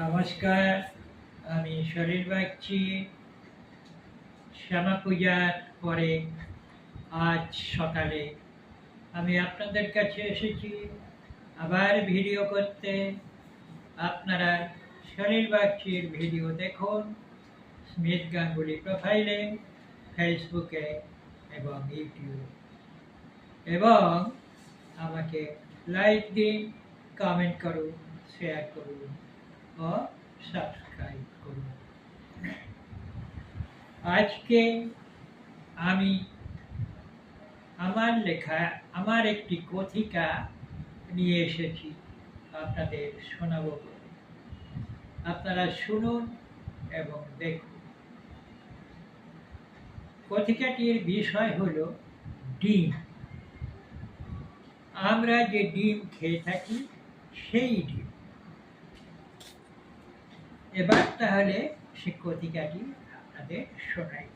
নমস্কার, আমি শরীর বাগচি, শ্যামা পূজার পরে আজ সকালে আমি আপনাদের কাছে এসেছি আবার ভিডিও করতে। আপনারা শরীর বাগচির ভিডিও দেখুন স্মিথ গাঙ্গুলি প্রোফাইলে, ফেসবুকে এবং ইউটিউবে। এবং আমাকে লাইক দিন, কমেন্ট করুন, শেয়ার করুন। সাবস্ক্রাইব করুন আজকে আমি আমার লেখা, আমার একটি কথিকা নিয়ে এসেছি। আপনাদের শোনাবো আপনারা শুনুন এবং দেখুন। কথিকাটির বিষয় হলো ডিম। আমরা যে ডিম খেয়ে থাকি, সেই ডিম। এবার তাহলে সে কথিকাটি আপনাদের শোনাই।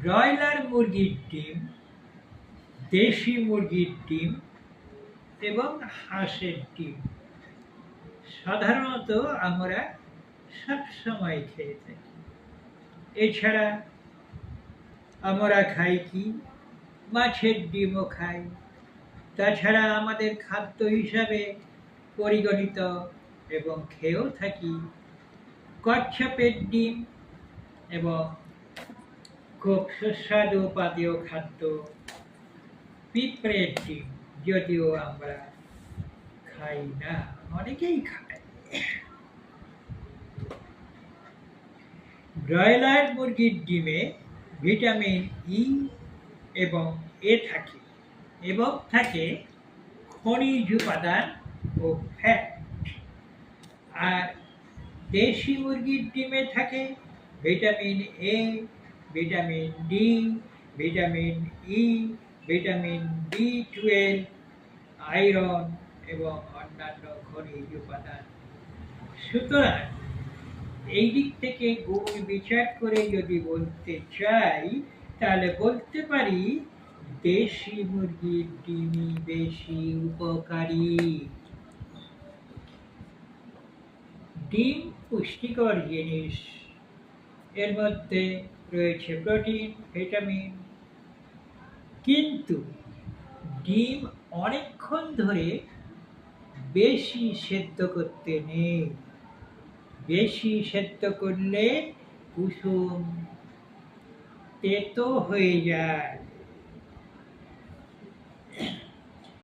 ব্রয়লার মুরগির ডিম, দেশি মুরগির ডিম এবং হাঁসের ডিম সাধারণত আমরা সবসময় খেয়ে থাকি। এছাড়া আমরা খাই কি? মাছের ডিমও খাই। তাছাড়া আমাদের খাদ্য হিসাবে পরিগণিত এবং খেয়েও থাকি। কচ্ছপের ডিম এবং খুব সুস্বাদু উপাদেয় খাদ্য পিঁপড়ের ডিম, যদিও আমরা খাই না, অনেকেই খায়। ব্রয়লার মুরগির ডিমে ভিটামিন ই এবং এ থাকে এবং থাকে খনিজ উপাদান ও ফ্যাট। আর দেশি মুরগির ডিমে থাকে vitamin A vitamin D vitamin E vitamin B twelve iron এবং অন্যান্য খনিজ উপাদান। সুতরাং এই দিক থেকে গুণ বিচার করে যদি বলতে চাই, তাহলে বলতে পারি দেশি মুরগির ডিমই বেশি উপকারী। ডিম পুষ্টিকর জিনিস। এর মধ্যে রয়েছে প্রোটিন, ভিটামিন। কিন্তু ডিম অনেকক্ষণ ধরে বেশি সেদ্ধ করতে নেই। বেশি সেদ্ধ করলে কুসুম তেতো হয়ে যায়।